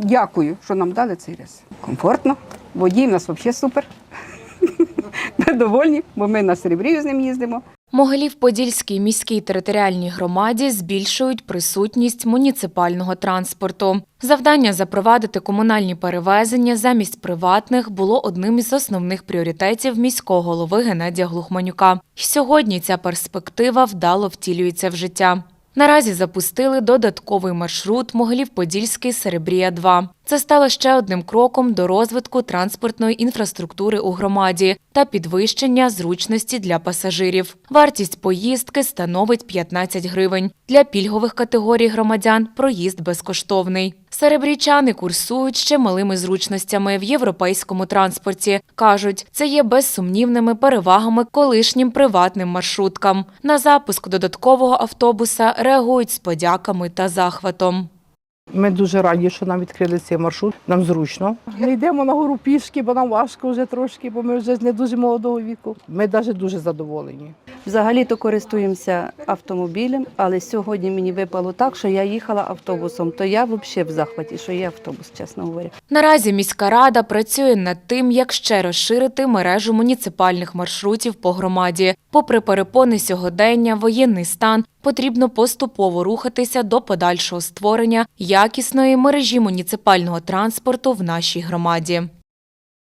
Дякую, що нам дали цей рейс. Комфортно. Водій в нас взагалі супер. Ми довольні, бо ми на серебрію з ним їздимо. Могилів-Подільській міській територіальній громаді збільшують присутність муніципального транспорту. Завдання запровадити комунальні перевезення замість приватних було одним із основних пріоритетів міського голови Геннадія Глухманюка. І сьогодні ця перспектива вдало втілюється в життя. Наразі запустили додатковий маршрут Могилів-Подільський Серебрія 2 Це стало ще одним кроком до розвитку транспортної інфраструктури у громаді та підвищення зручності для пасажирів. Вартість поїздки становить 15 гривень. Для пільгових категорій громадян проїзд безкоштовний. Серебрійчани курсують ще малими зручностями в європейському транспорті. Кажуть, це є безсумнівними перевагами колишнім приватним маршруткам. На запуск додаткового автобуса реагують з подяками та захватом. Ми дуже раді, що нам відкрили цей маршрут. Нам зручно. Не йдемо на гору пішки, бо нам важко вже трошки, бо ми вже з не дуже молодого віку. Ми навіть дуже задоволені. Взагалі-то користуємося автомобілем, але сьогодні мені випало так, що я їхала автобусом. То я взагалі в захваті, що є автобус, чесно говоря. Наразі міська рада працює над тим, як ще розширити мережу муніципальних маршрутів по громаді. Попри перепони сьогодення, воєнний стан, потрібно поступово рухатися до подальшого створення якісної мережі муніципального транспорту в нашій громаді.